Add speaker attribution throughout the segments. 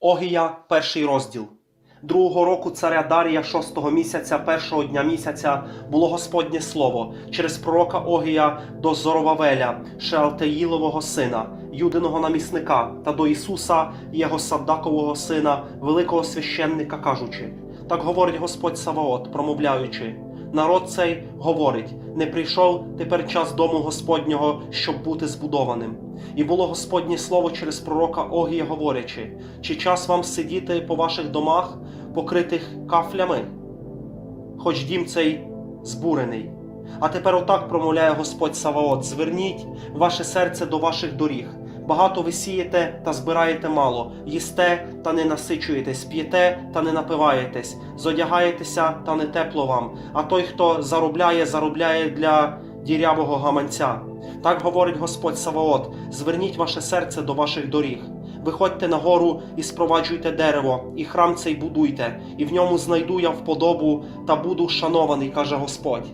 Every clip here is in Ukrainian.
Speaker 1: Огія, перший розділ. Другого року царя Дарія, шостого місяця, першого дня місяця, було Господнє слово через пророка Огія до Зоровавеля, Шеалтеїлового сина, юдиного намісника, та до Ісуса, його Саддакового сина, великого священника, кажучи: Так говорить Господь Саваот, промовляючи. Народ цей говорить: не прийшов тепер час дому Господнього, щоб бути збудованим. І було Господнє слово через пророка Огія, говорячи: чи час вам сидіти по ваших домах, покритих кафлями? Хоч дім цей збурений. А тепер отак промовляє Господь Саваот: зверніть ваше серце до ваших доріг. Багато ви сієте та збираєте мало, їсте та не насичуєтесь, п'єте та не напиваєтесь, зодягаєтеся та не тепло вам. А той, хто заробляє, заробляє для дірявого гаманця. Так говорить Господь Саваот: зверніть ваше серце до ваших доріг. Виходьте на гору і спроваджуйте дерево, і храм цей будуйте, і в ньому знайду я вподобу та буду шанований, каже Господь.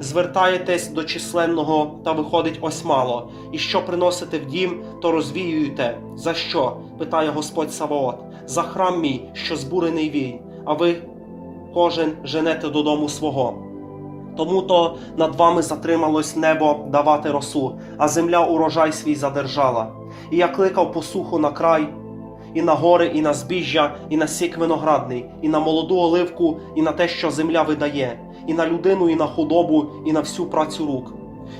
Speaker 1: Звертаєтесь до численного, та виходить ось мало. І що приносите в дім, то розвіюєте. За що? питає Господь Саваот. За храм мій, що збурений він, а ви кожен женете додому свого. Тому то над вами затрималось небо давати росу, а земля урожай свій задержала. І я кликав посуху на край, і на гори, і на збіжжя, і на сік виноградний, і на молоду оливку, і на те, що земля видає, і на людину, і на худобу, і на всю працю рук.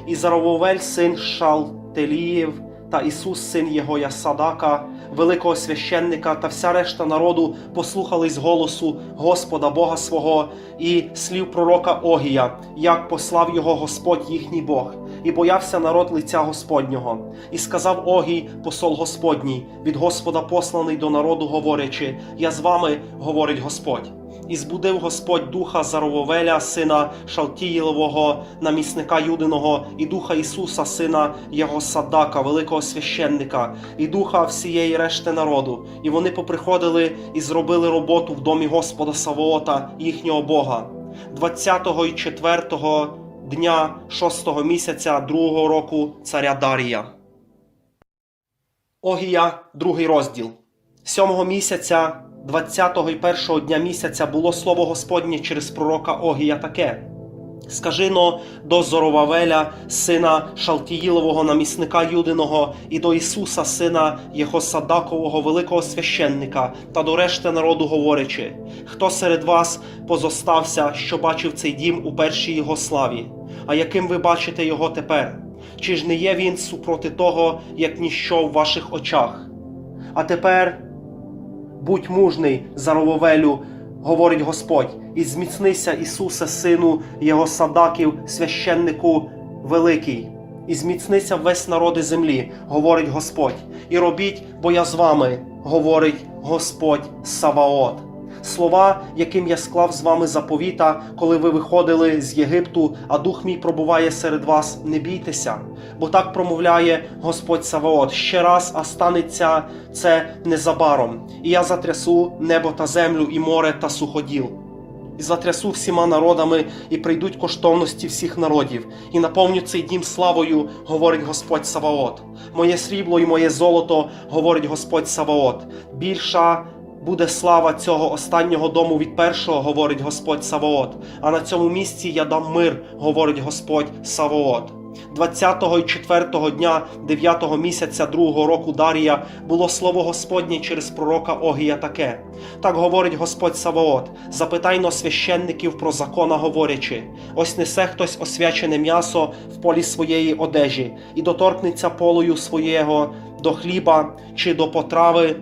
Speaker 1: І Зарововель, син Шалтеліїв, та Ісус, син його Ясадака, великого священника, та вся решта народу послухались голосу Господа Бога свого і слів пророка Огія, як послав його Господь їхній Бог, і боявся народ лиця Господнього. І сказав Огій, посол Господній, від Господа посланий до народу, говорячи: Я з вами, говорить Господь. І збудив Господь духа Зарововеля, сина Шалтіїлового, намісника Юдиного, і духа Ісуса, сина його Садака, великого священника, і духа всієї решти народу. І вони поприходили і зробили роботу в домі Господа Савоота, їхнього Бога. 20-го і 4-го дня 6-го місяця другого року царя Дарія. Огія, другий розділ. Сьомого місяця 20-го і першого дня місяця було слово Господнє через пророка Огія таке. Скажи но до Зоровавеля, сина Шалтіїлового намісника Юдиного, і до Ісуса, сина Єхосадакового великого священника, та до решти народу говорячи, хто серед вас позостався, що бачив цей дім у першій його славі, а яким ви бачите його тепер? Чи ж не є він супроти того, як ніщо в ваших очах? А тепер будь мужний, Зарововелю, говорить Господь, і зміцнися Ісусе, Сину Його Садаків, священнику великий, і зміцнися весь народи землі, говорить Господь, і робіть, бо я з вами, говорить Господь Саваот. Слова, яким я склав з вами заповіта, коли ви виходили з Єгипту, а дух мій пробуває серед вас, не бійтеся, бо так промовляє Господь Саваот. Ще раз, а станеться це незабаром, і я затрясу небо та землю, і море та суходіл. І затрясу всіма народами, і прийдуть коштовності всіх народів, і наповню цей дім славою, говорить Господь Саваот. Моє срібло і моє золото, говорить Господь Саваот. Більша буде слава цього останнього дому від першого, говорить Господь Саваот. А на цьому місці я дам мир, говорить Господь Саваот. 20-го і 4-го дня 9-го місяця другого року Дарія було слово Господнє через пророка Огія таке. Так говорить Господь Саваот: запитайно священників про закона, говорячи: ось несе хтось освячене м'ясо в полі своєї одежі, і доторкнеться полою своєго до хліба чи до потрави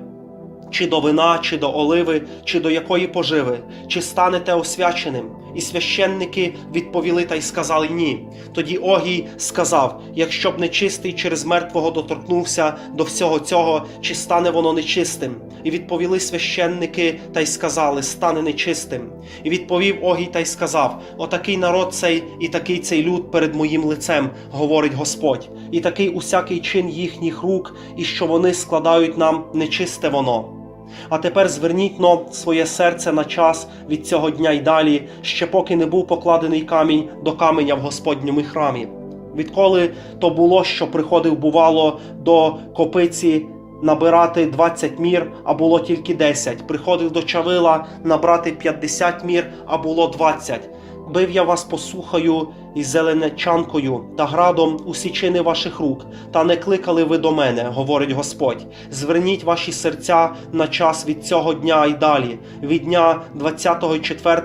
Speaker 1: чи до вина, чи до оливи, чи до якої поживи, чи станете освяченим? І священники відповіли та й сказали ні. Тоді Огій сказав: якщо б нечистий через мертвого доторкнувся до всього цього, чи стане воно нечистим? І відповіли священники та й сказали: стане нечистим. І відповів Огій та й сказав: Отакий народ цей і такий цей люд перед моїм лицем, говорить Господь, і такий усякий чин їхніх рук, і що вони складають нам нечисте воно. А тепер зверніть но своє серце на час від цього дня й далі, ще поки не був покладений камінь до каменя в Господньому храмі. Відколи то було, що приходив, бувало, до копиці набирати 20 мір, а було тільки 10. Приходив до Чавила набрати 50 мір, а було 20. Бив я вас посухою і зеленечанкою та градом у січини ваших рук, та не кликали ви до мене, говорить Господь. Зверніть ваші серця на час від цього дня і далі, від дня 20 4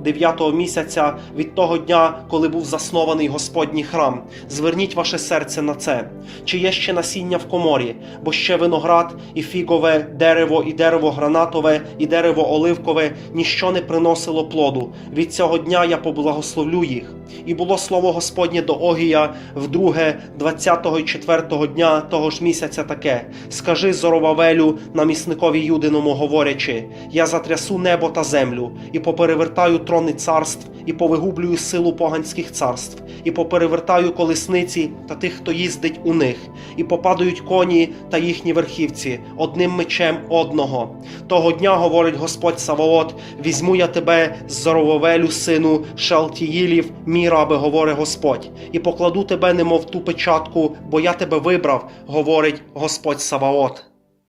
Speaker 1: 9 місяця, від того дня, коли був заснований Господній храм. Зверніть ваше серце на це. Чи є ще насіння в коморі, бо ще виноград, і фігове дерево, і дерево гранатове, і дерево оливкове ніщо не приносило плоду. Від цього дня я поблагословлю їх. І було слово Господнє до Огія вдруге 20-го і 4-го дня того ж місяця таке: Скажи Зоровавелю, намісникові Юдиному, говорячи: Я затрясу небо та землю, і поперевертаю трони царств, і повигублюю силу поганських царств, і поперевертаю колесниці та тих, хто їздить у них, і попадають коні та їхні верхівці одним мечем одного. Того дня, говорить Господь Саваот, візьму я тебе з Зоровавелю, сину Шалтіїлів, міра, аби говорить Господь, і покладу тебе, немов ту печатку, бо я тебе вибрав, говорить Господь Саваот.